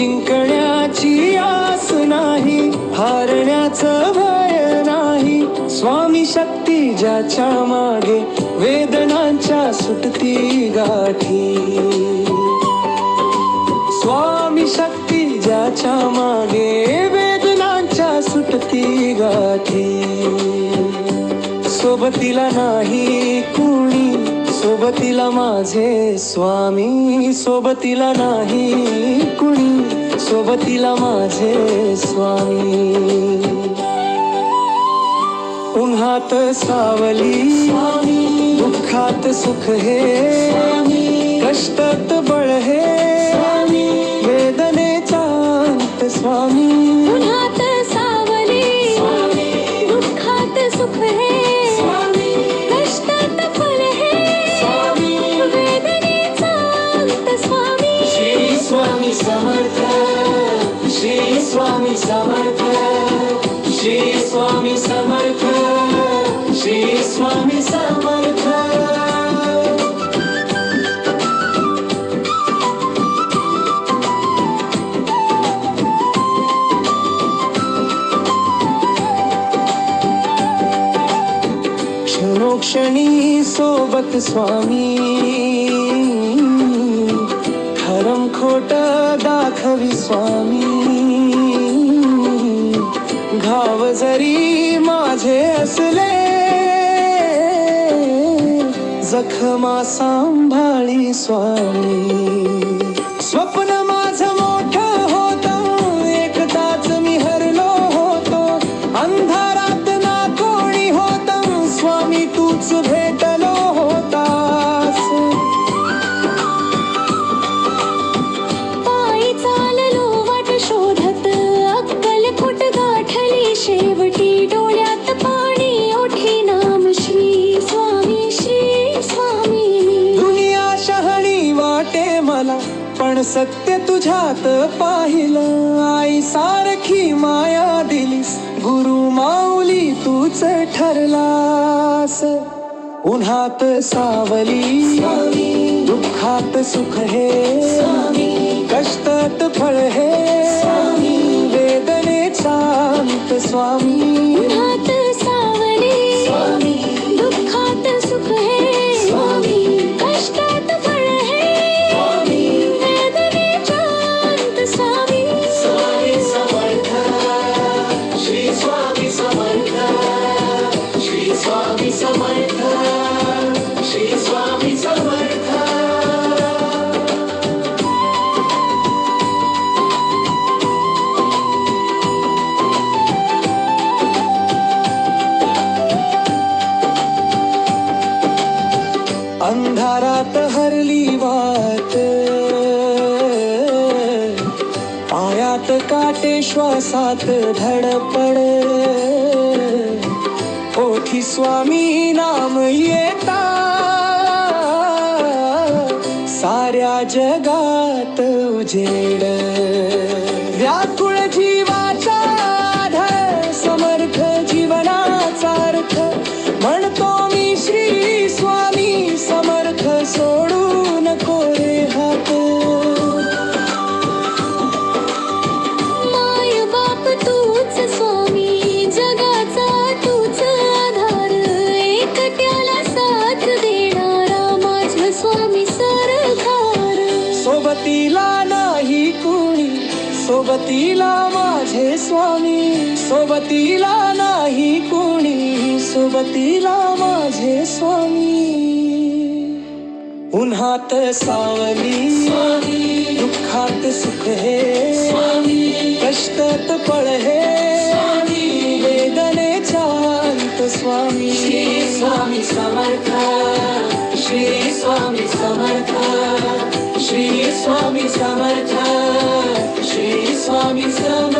जिंकण्याची आस नाही हारण्याचं भय नाही. स्वामी शक्ती ज्याच्या मागे वेदनांच्या सुटती गाठी. स्वामी शक्ती ज्याच्या मागे वेदनांच्या सुटती गाठी. सोबतीला नाही कुणी सोबतीला माझे स्वामी, सोबतीला नाही कुणी, सोबतीला माझे स्वामी. उन्हात सावली, दुःखात सुख हे, कष्टात बळ हे, वेदनेचा स्वामी. स्वामी समर्थ. क्षणोक्षणी सोबत स्वामी. खरम खोट दाखवी स्वामी. घाव जरी माझे असले जखमा सांभाळी स्वामी. स्वप्न पण सत्य तुझ्यात पाहिलं. आई सारखी माया दिलीस. गुरु माऊली तूच ठरलास. उन्हात सावली. दुःखात सुख हे. कष्टात फळ हे. वेदनेचा अंत स्वामी. अंधारात हरली वाट पायात काटे श्वासात धडपड ओठी स्वामी नाम येता. साऱ्या जगात उजेड. सोबतीला नाही कुणी सोबतीला माझे स्वामी. सोबतीला नाही कुणी सोबतीला माझे स्वामी. उन्हात सावली दुःखात सुख हे. कष्टात पळ हे. वेदनेचा अंत स्वामी. Shri Swami Samarth Shri Swami Samarth Shri Swami Sama.